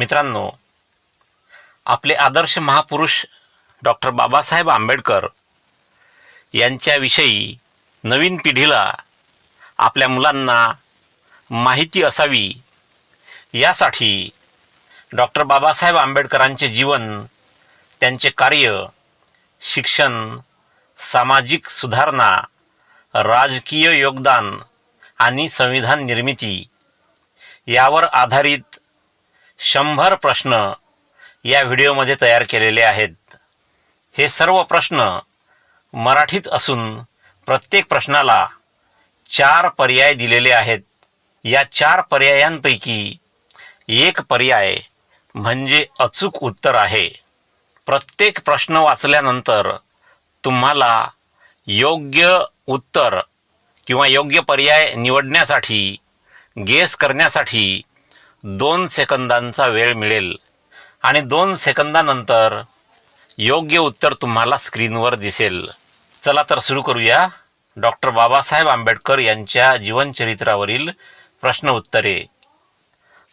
मित्रांनो आपले आदर्श महापुरुष डॉक्टर बाबासाहेब आंबेडकर यांच्याविषयी नवीन पिढीला आपल्या मुलांना माहिती असावी यासाठी डॉक्टर बाबासाहेब आंबेडकरांचे जीवन त्यांचे कार्य शिक्षण सामाजिक सुधारणा राजकीय योगदान आणि संविधान निर्मिती यावर आधारित शंभर प्रश्न या व्हिडिओमध्ये तयार केलेले आहेत. हे सर्व प्रश्न मराठीत असून प्रत्येक प्रश्नाला चार पर्याय दिलेले आहेत. या चार पर्यायांपैकी एक पर्याय म्हणजे अचूक उत्तर आहे. प्रत्येक प्रश्न वाचल्यानंतर तुम्हाला योग्य उत्तर किंवा योग्य पर्याय निवडण्यासाठी गेस करण्यासाठी दोन सेकंदांचा वेळ मिळेल. आणि दोन सेकंदानंतर योग्य उत्तर तुम्हाला स्क्रीनवर दिसेल. चला तर सुरू करूया. डॉक्टर बाबासाहेब आंबेडकर यांच्या जीवनचरित्रावरील प्रश्न उत्तरे.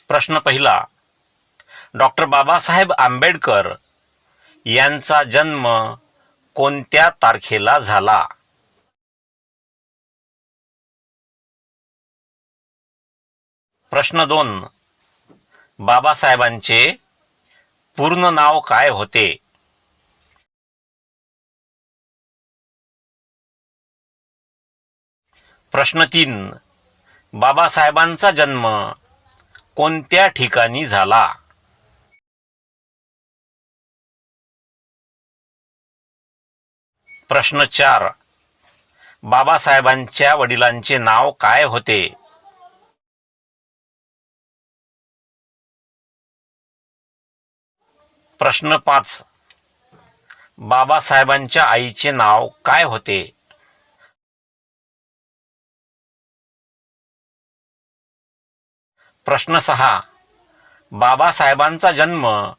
प्रश्न पहिला डॉक्टर बाबासाहेब आंबेडकर यांचा जन्म कोणत्या तारखेला झाला? प्रश्न दोन बाबासाहेबांचे पूर्ण नाव काय होते? प्रश्न तीन. बाबासाहेबांचा जन्म कोणत्या ठिकाणी झाला? प्रश्न चार. बाबासाहेबांच्या वडिलांचे नाव काय होते? प्रश्न पाच. बाबासाहेबांच्या आईचे नाव काय होते? प्रश्न सहा. बाबासाहेबांचा जन्म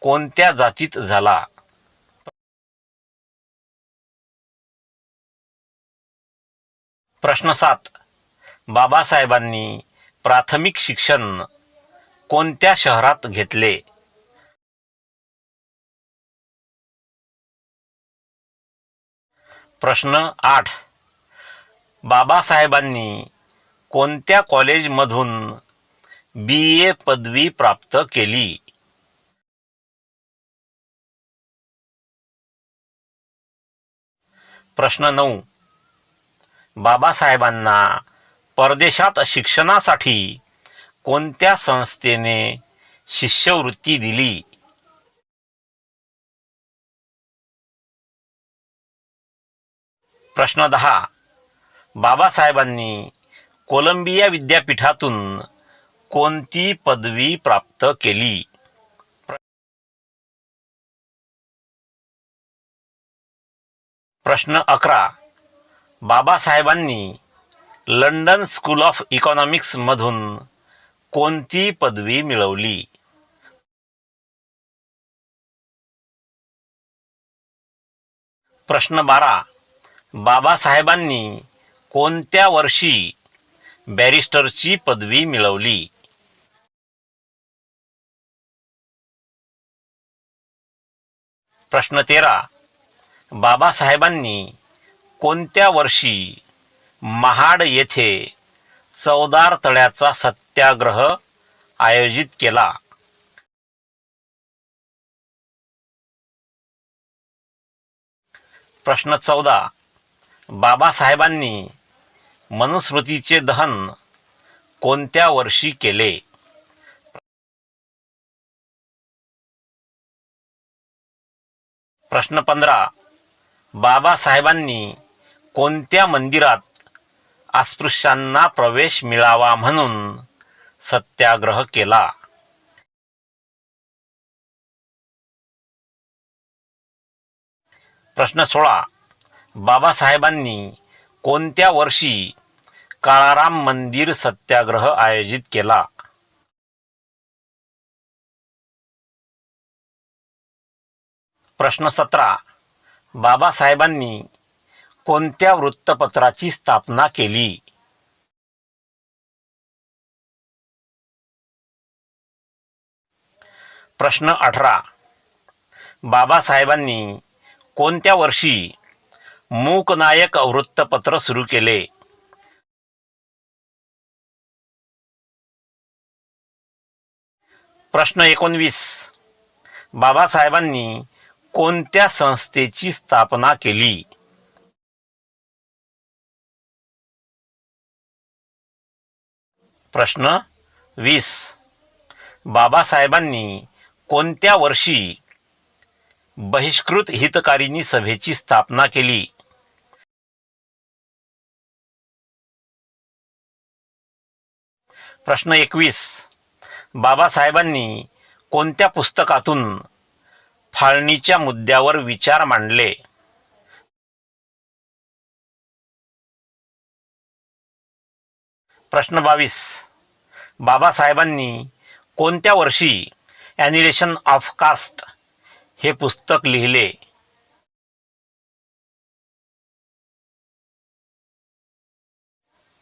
कोणत्या जातीत झाला? प्रश्न सात. बाबासाहेबांनी प्राथमिक शिक्षण कोणत्या शहरात घेतले? प्रश्न आठ. बाबासाहेबांनी कोणत्या कॉलेजमधून बी ए पदवी प्राप्त केली? प्रश्न नऊ. बाबासाहेबांना परदेशात शिक्षणासाठी कोणत्या संस्थेने शिष्यवृत्ती दिली? प्रश्न दहा. बाबासाहेबांनी कोलंबिया विद्यापीठातून कोणती पदवी प्राप्त केली? प्रश्न अकरा. बाबासाहेबांनी लंडन स्कूल ऑफ इकॉनॉमिक्स मधून कोणती पदवी मिळवली? प्रश्न बारा. बाबासाहेबांनी कोणत्या वर्षी बॅरिस्टरची पदवी मिळवली? प्रश्न तेरा. बाबासाहेबांनी कोणत्या वर्षी महाड येथे चौदार तळ्याचा सत्याग्रह आयोजित केला? प्रश्न चौदा. बाबासाहेबांनी मनुस्मृतीचे दहन कोणत्या वर्षी केले? प्रश्न पंधरा. बाबासाहेबांनी कोणत्या मंदिरात अस्पृश्यांना प्रवेश मिळावा म्हणून सत्याग्रह केला? प्रश्न सोळा. बाबासाहेबांनी कोणत्या वर्षी काळाराम मंदिर सत्याग्रह आयोजित केला? प्रश्न सतरा. बाबासाहेबांनी कोणत्या वृत्तपत्राची स्थापना केली? प्रश्न अठरा. बाबासाहेबांनी कोणत्या वर्षी मूकनायक वृत्तपत्र सुरू केले. प्रश्न एकोणवीस. बाबासाहेबांनी कोणत्या संस्थेची स्थापना केली? प्रश्न वीस. बाबासाहेबांनी कोणत्या वर्षी बहिष्कृत हितकारिणी सभेची स्थापना केली? प्रश्न एकवीस. बाबासाहेबांनी कोणत्या पुस्तकातून फाळणीच्या मुद्द्यावर विचार मांडले? प्रश्न बावीस. बाबासाहेबांनी कोणत्या वर्षी ॲनिलेशन ऑफ कास्ट हे पुस्तक लिहिले?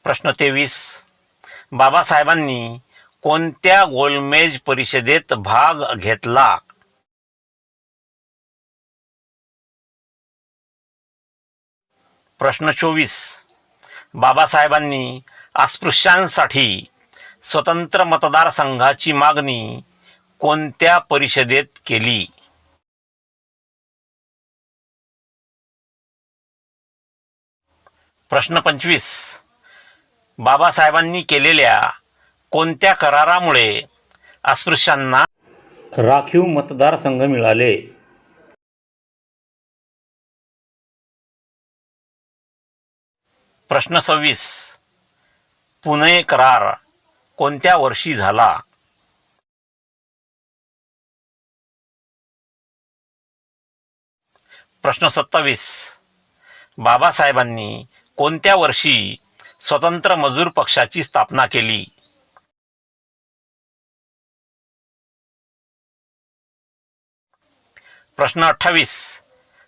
प्रश्न तेवीस. बाबासाहेबांनी कोणत्या गोलमेज परिषदेत भाग घेतला? प्रश्न चोवीस. बाबासाहेबांनी अस्पृश्यांसाठी स्वतंत्र मतदारसंघाची मागणी कोणत्या परिषदेत केली? प्रश्न पंचवीस. बाबासाहेबांनी केलेल्या कोणत्या करारामुळे अस्पृश्यांना राखीव मतदारसंघ मिळाले? प्रश्न सव्वीस. पुणे करार कोणत्या वर्षी झाला? प्रश्न सत्तावीस. बाबासाहेबांनी कोणत्या वर्षी स्वतंत्र मजूर पक्षाची स्थापना केली. प्रश्न अठ्ठावीस.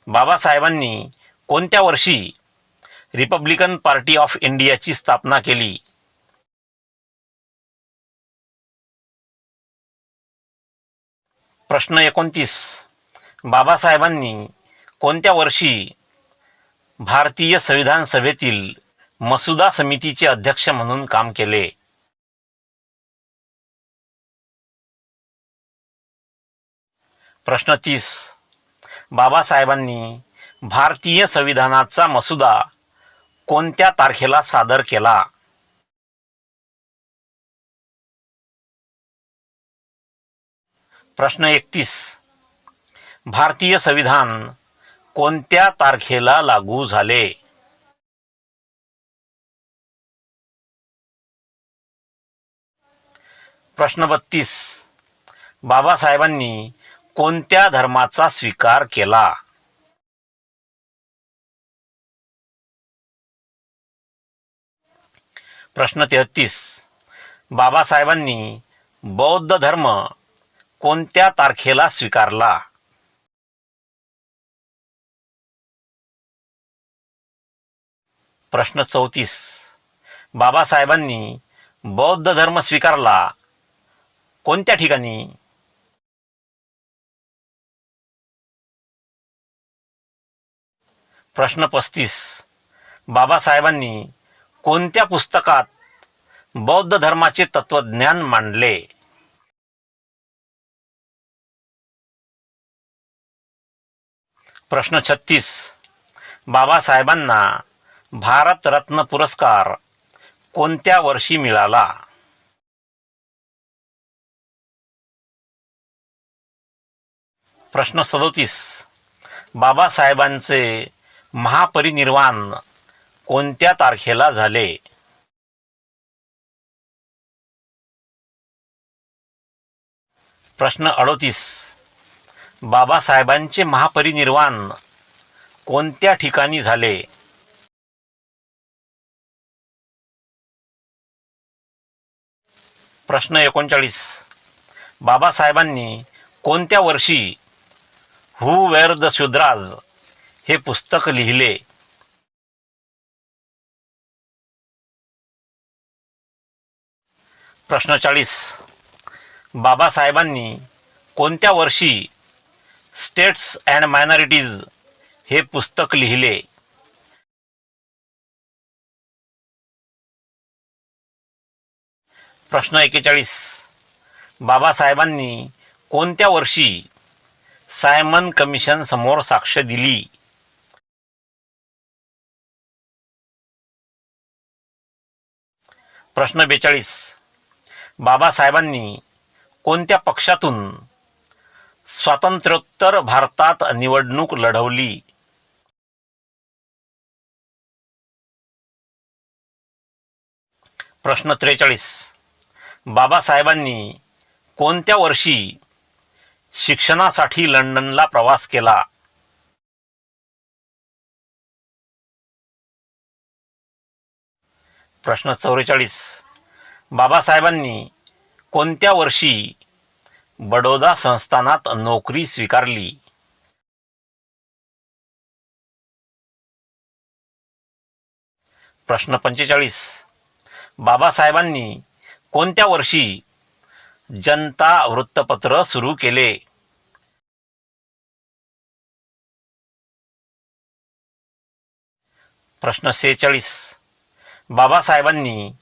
बाबासाहेबांनी कोणत्या वर्षी रिपब्लिकन पार्टी ऑफ इंडियाची स्थापना केली? प्रश्न एकोणतीस. बाबासाहेबांनी कोणत्या वर्षी भारतीय संविधान सभेतील मसुदा समितीचे अध्यक्ष म्हणून काम केले. प्रश्न तीस. बाबासाहेबांनी भारतीय संविधानाचा मसुदा कोणत्या तारखेला सादर केला? प्रश्न एकतीस. भारतीय संविधान कोणत्या तारखेला लागू झाले? प्रश्न बत्तीस. बाबासाहेबांनी कोणत्या धर्माचा स्वीकार केला? प्रश्न तेहतीस. बाबासाहेबांनी बौद्ध धर्म कोणत्या तारखेला स्वीकारला? प्रश्न चौतीस. बाबासाहेबांनी बौद्ध धर्म स्वीकारला कोणत्या ठिकाणी? प्रश्न पस्तीस. बाबासाहेबांनी कोणत्या पुस्तकात बौद्ध धर्माचे तत्वज्ञान मांडले? प्रश्न छत्तीस. बाबासाहेबांना भारतरत्न पुरस्कार कोणत्या वर्षी मिळाला? प्रश्न सदोतीस. बाबासाहेबांचे महापरिनिर्वाण कोणत्या तारखेला झाले? प्रश्न अडोतीस. बाबासाहेबांचे महापरिनिर्वाण कोणत्या ठिकाणी झाले? प्रश्न एकोणचाळीस. बाबासाहेबांनी कोणत्या वर्षी हु वेर द शुद्राज हे पुस्तक लिहिले. प्रश्न चाळीस. बाबासाहेबांनी कोणत्या वर्षी स्टेट्स अँड मायनॉरिटीज हे पुस्तक लिहिले? प्रश्न एकेचाळीस. बाबासाहेबांनी कोणत्या वर्षी सायमन कमिशन समोर साक्ष दिली. प्रश्न बेचाळीस. बाबासाहेबांनी कोणत्या पक्षातून स्वातंत्र्योत्तर भारतात निवडणूक लढवली? प्रश्न त्रेचाळीस. बाबासाहेबांनी कोणत्या वर्षी शिक्षणासाठी लंडनला प्रवास केला. प्रश्न चौवेचाळीस. बाबासाहेबांनी कोणत्या वर्षी बडोदा संस्थानात नोकरी स्वीकारली? प्रश्न पंचेचाळीस. बाबासाहेबांनी कोणत्या वर्षी जनता वृत्तपत्र सुरू केले. प्रश्न सेहेचाळीस. बाबासाहेबांनी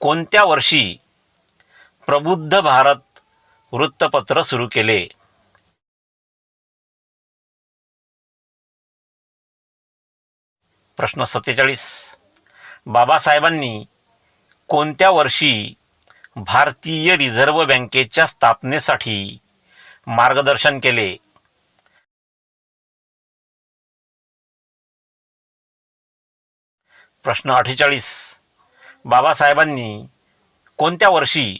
कोणत्या वर्षी प्रबुद्ध भारत वृत्तपत्र सुरू केले? प्रश्न सत्तेचाळीस. बाबासाहेबांनी कोणत्या वर्षी भारतीय रिझर्व्ह बँकेच्या स्थापनेसाठी मार्गदर्शन केले. प्रश्न अठ्ठेचाळीस. बाबासाहेबांनी कोणत्या वर्षी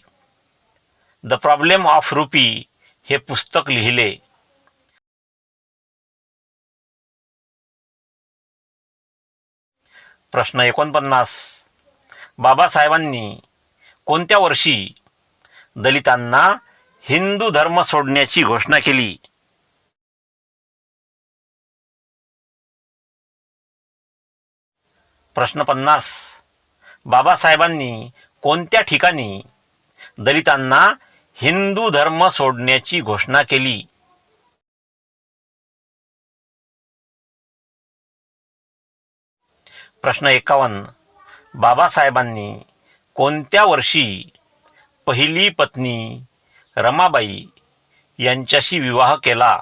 द प्रॉब्लेम ऑफ रुपी हे पुस्तक लिहिले? प्रश्न एकोणपन्नास. बाबासाहेबांनी कोणत्या वर्षी दलितांना हिंदू धर्म सोडण्याची घोषणा केली? प्रश्न पन्नास. बाबासाहेबांनी कोणत्या ठिकाणी दलितांना हिंदू धर्म सोडण्याची घोषणा केली? प्रश्न एकावन्न. बाबासाहेबांनी कोणत्या वर्षी पहिली पत्नी रमाबाई यांच्याशी विवाह केला?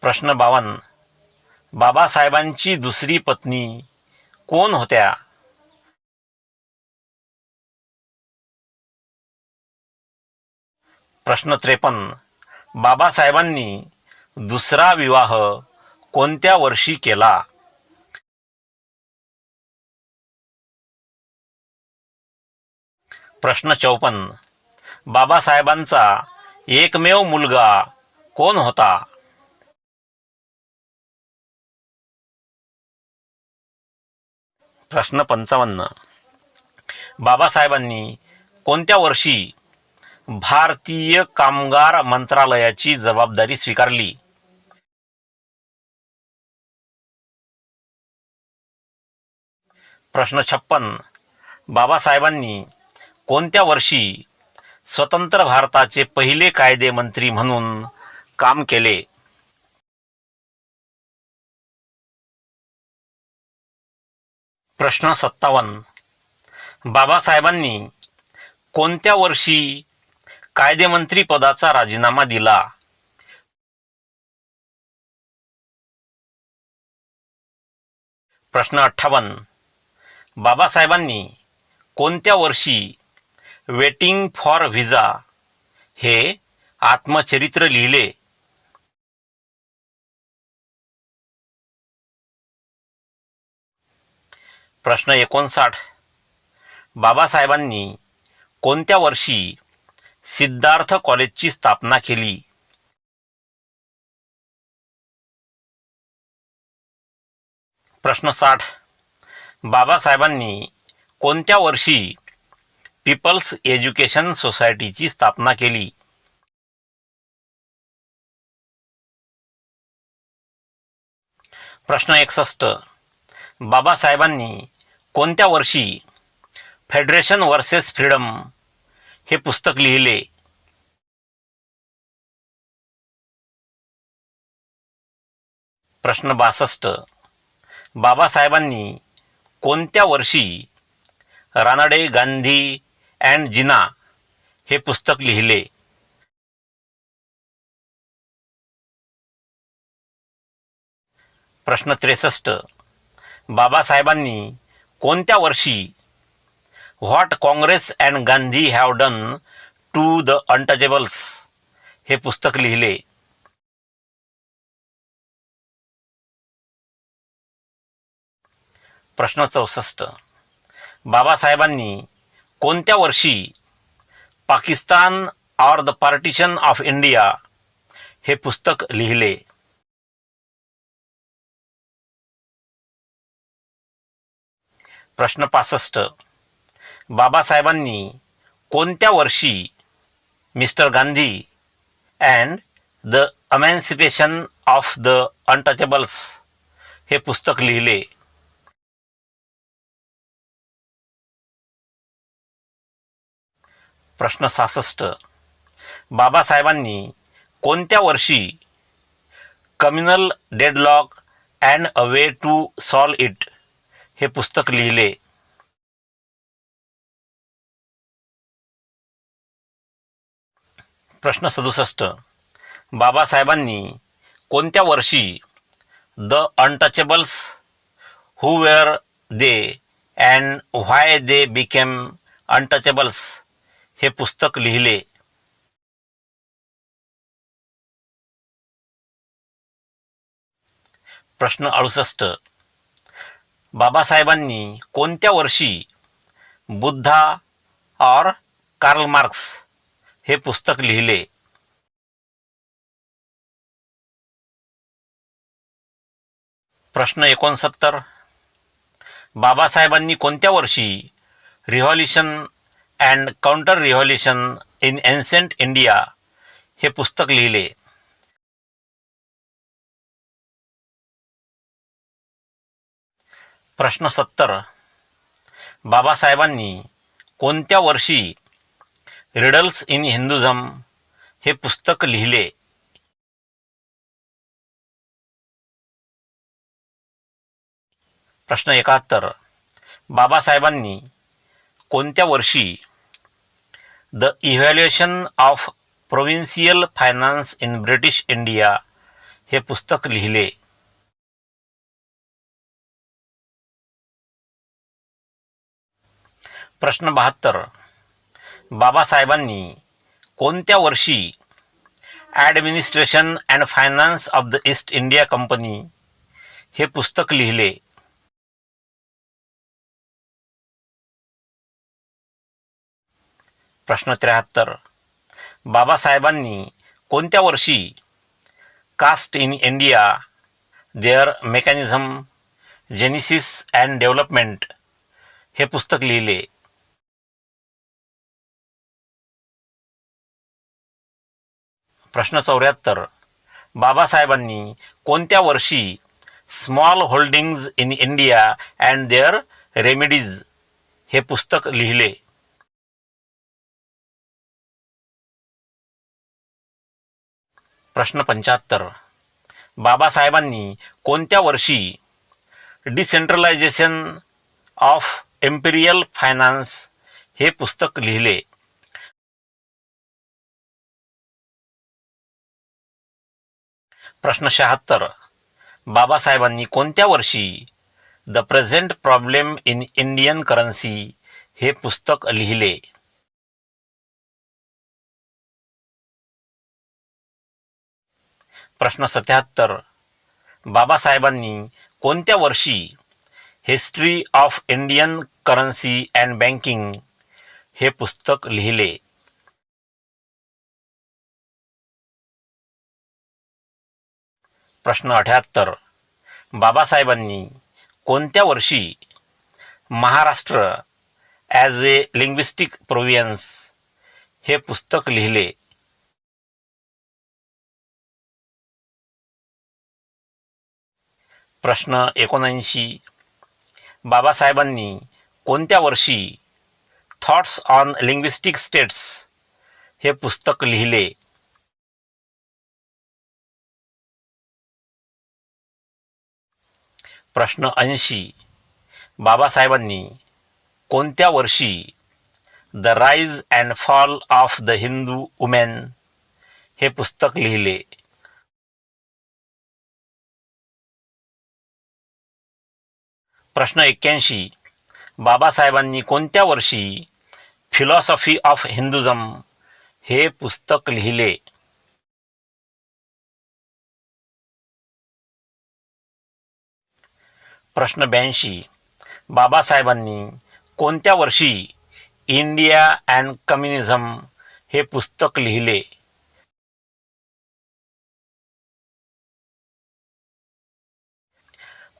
प्रश्न बावन. बाबासाहेबांची दुसरी पत्नी कोण होत्या? प्रश्न त्रेपन्न बाबासाहेबांनी दुसरा विवाह कोणत्या वर्षी केला? प्रश्न चौपन्न. बाबासाहेबांचा एकमेव मुलगा कोण होता? प्रश्न पंचावन्न. बाबासाहेबांनी कोणत्या वर्षी भारतीय कामगार मंत्रालयाची जबाबदारी स्वीकारली? प्रश्न छप्पन. बाबासाहेबांनी कोणत्या वर्षी स्वतंत्र भारताचे पहिले कायदे मंत्री म्हणून काम केले? प्रश्न सत्तावन्न. बाबासाहेबांनी कोणत्या वर्षी कायदेमंत्री पदाचा राजीनामा दिला? प्रश्न अठ्ठावन्न. बाबासाहेबांनी कोणत्या वर्षी वेटिंग फॉर व्हिजा हे आत्मचरित्र लिहिले. प्रश्न एकोणसाठ. बाबासाहेबांनी कोणत्या वर्षी सिद्धार्थ कॉलेजची स्थापना केली? प्रश्न साठ. बाबासाहेबांनी कोणत्या वर्षी पीपल्स एज्युकेशन सोसायटीची स्थापना केली. प्रश्न एकसष्ट. बाबासाहेबांनी कोणत्या वर्षी फेडरेशन वर्सेस फ्रीडम हे पुस्तक लिहिले? प्रश्न बासष्ट. बाबासाहेबांनी कोणत्या वर्षी रानडे गांधी अँड जिना हे पुस्तक लिहिले. प्रश्न त्रेसष्ट. बाबासाहेबांनी कोणत्या वर्षी what Congress and Gandhi have done to the untouchables हे पुस्तक लिहिले. प्रश्न चौसष्ट. बाबासाहेबांनी कोणत्या वर्षी Pakistan or the partition of India हे पुस्तक लिहिले? प्रश्न पासष्ट. बाबासाहेबांनी कोणत्या वर्षी mister Gandhi and the emancipation of the untouchables हे पुस्तक लिहिले? प्रश्न सहासष्ट बाबासाहेबांनी कोणत्या वर्षी communal deadlock and a way to solve it हे पुस्तक लिहिले? प्रश्न सदुसष्ट. बाबासाहेबांनी कोणत्या वर्षी the untouchables who where they and why they became untouchables हे पुस्तक लिहिले. प्रश्न अडुसष्ट. बाबासाहेबांनी कोणत्या वर्षी बुद्धा और कार्ल मार्क्स हे पुस्तक लिहिले? प्रश्न एकोणसत्तर. बाबासाहेबांनी कोणत्या वर्षी revolution and counter revolution in ancient India हे पुस्तक लिहिले. प्रश्न सत्तर. बाबासाहेबांनी कोणत्या वर्षी रिडल्स इन हिंदुझम हे पुस्तक लिहिले? प्रश्न एकाहत्तर. बाबासाहेबांनी कोणत्या वर्षी the evaluation of provincial finance in British India हे पुस्तक लिहिले. प्रश्न बहात्तर. बाबासाहेबांनी कोणत्या वर्षी administration and finance of the East India Company हे पुस्तक लिहिले? प्रश्न त्र्याहत्तर. बाबासाहेबांनी कोणत्या वर्षी caste in India their mechanism genesis and development हे पुस्तक लिहिले? प्रश्न चौऱ्याहत्तर. बाबासाहेबांनी कोणत्या वर्षी small holdings in India and their remedies हे पुस्तक लिहिले? प्रश्न पंच्याहत्तर. बाबासाहेबांनी कोणत्या वर्षी डिसेंट्रलायझेशन ऑफ एम्पिरियल फायनान्स हे पुस्तक लिहिले? प्रश्न शहात्तर. बाबासाहेबांनी कोणत्या वर्षी the present problem in Indian currency हे पुस्तक लिहिले? प्रश्न सत्याहत्तर. बाबासाहेबांनी कोणत्या वर्षी history of Indian currency and banking हे पुस्तक लिहिले? प्रश्न अठ्याहत्तर. बाबासाहेबांनी कोणत्या वर्षी Maharashtra as a linguistic province हे पुस्तक लिहिले? प्रश्न एकोणऐंशी. बाबासाहेबांनी कोणत्या वर्षी थॉट्स ऑन लिंग्विस्टिक स्टेट्स हे पुस्तक लिहिले? प्रश्न ऐंशी. बाबासाहेबांनी कोणत्या वर्षी the rise and fall of the Hindu women हे पुस्तक लिहिले? प्रश्न एक्क्याऐंशी. बाबासाहेबांनी कोणत्या वर्षी फिलॉसॉफी ऑफ हिंदुझम हे पुस्तक लिहिले? प्रश्न ब्याऐंशी. बाबासाहेबांनी कोणत्या वर्षी इंडिया अँड कम्युनिझम हे पुस्तक लिहिले?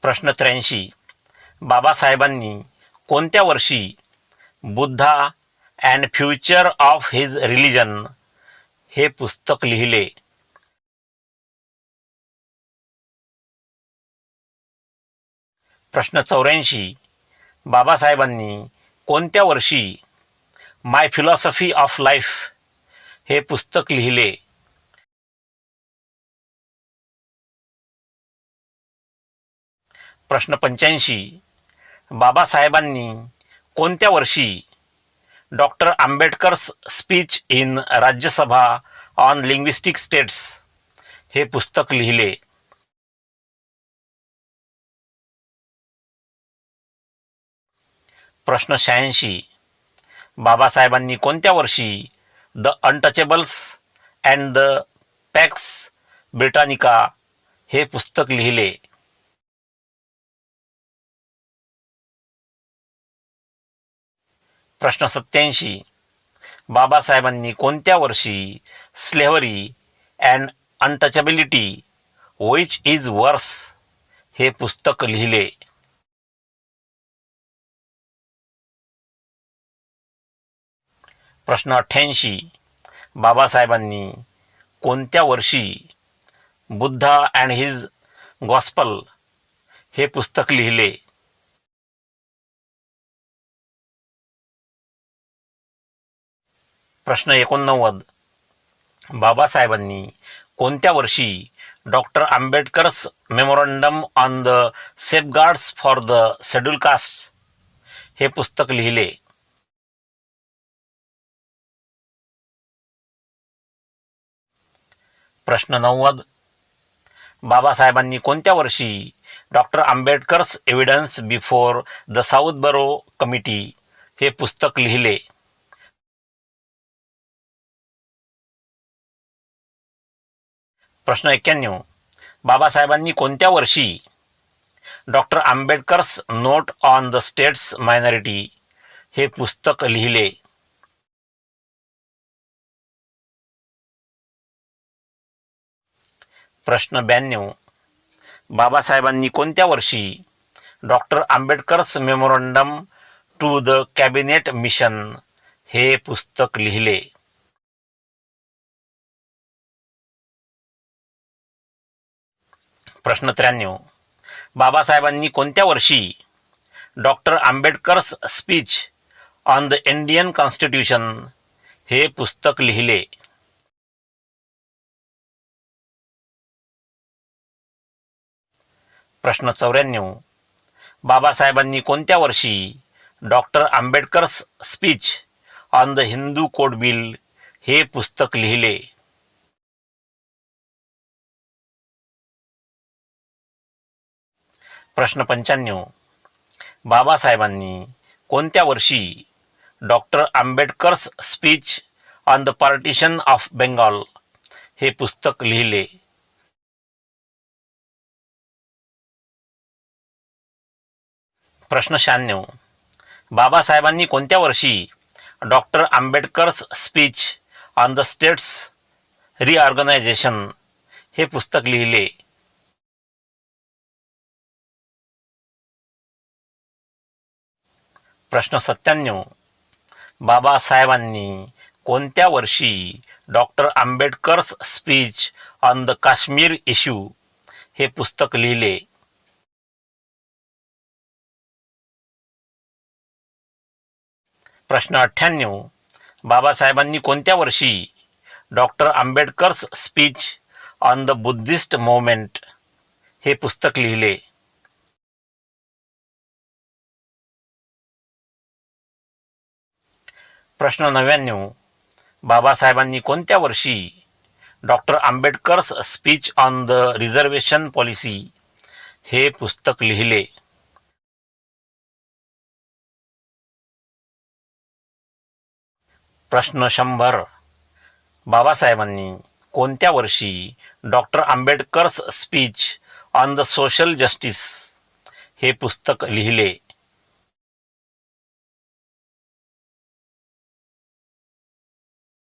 प्रश्न त्र्याऐंशी. बाबासाहेबांनी कोणत्या वर्षी Buddha and future of his religion हे पुस्तक लिहिले? प्रश्न चौऱ्याऐंशी. बाबासाहेबांनी कोणत्या वर्षी माय फिलॉसॉफी ऑफ लाईफ हे पुस्तक लिहिले? प्रश्न पंच्याऐंशी. बाबासाहेबांनी कोणत्या वर्षी doctor Ambedkar's speech in Rajya Sabha on linguistic states हे पुस्तक लिहिले. प्रश्न शहाऐंशी. बाबासाहेबांनी कोणत्या वर्षी the untouchables and the Pax Britannica हे पुस्तक लिहिले? प्रश्न सत्याऐंशी बाबासाहेबांनी कोणत्या वर्षी slavery and untouchability which is worse हे पुस्तक लिहिले? प्रश्न अठ्ठ्याऐंशी. बाबासाहेबांनी कोणत्या वर्षी बुद्धा अँड हिज गॉस्पल हे पुस्तक लिहिले? प्रश्न एकोणनव्वद. बाबासाहेबांनी कोणत्या वर्षी doctor Ambedkar's memorandum on the safeguards for the scheduled caste हे पुस्तक लिहिले? प्रश्न नव्वद. बाबासाहेबांनी कोणत्या वर्षी doctor Ambedkar's evidence before the Southborough committee हे पुस्तक लिहिले? प्रश्न एक्क्याण्णव. बाबासाहेबांनी कोणत्या वर्षी doctor Ambedkar's note on the states minority हे पुस्तक लिहिले? प्रश्न ब्याण्णव. बाबासाहेबांनी कोणत्या वर्षी doctor Ambedkar's memorandum to the cabinet mission हे पुस्तक लिहिले? प्रश्न त्र्याण्णव. बाबासाहेबांनी कोणत्या वर्षी doctor Ambedkar's speech on the Indian constitution हे पुस्तक लिहिले? प्रश्न चौऱ्याण्णव. बाबासाहेबांनी कोणत्या वर्षी doctor Ambedkar's speech on the Hindu code bill हे पुस्तक लिहिले? प्रश्न पंच्याण्णव. बाबासाहेबांनी कोणत्या वर्षी doctor Ambedkar's speech on the partition of Bengal हे पुस्तक लिहिले? प्रश्न शहाण्णव. बाबासाहेबांनी कोणत्या वर्षी doctor Ambedkar's speech on the states reorganisation हे पुस्तक लिहिले? प्रश्न सत्त्याण्णव बाबासाहेबांनी कोणत्या वर्षी doctor Ambedkar's speech on the Kashmir issue हे पुस्तक लिहिले? प्रश्न अठ्ठ्याण्णव. बाबासाहेबांनी कोणत्या वर्षी doctor Ambedkar's speech on the Buddhist movement हे पुस्तक लिहिले? प्रश्न नव्याण्णव. बाबासाहेबांनी कोणत्या वर्षी doctor Ambedkar's speech on the reservation policy हे पुस्तक लिहिले? प्रश्न शंभर. बाबासाहेबांनी कोणत्या वर्षी doctor Ambedkar's speech on the social justice हे पुस्तक लिहिले?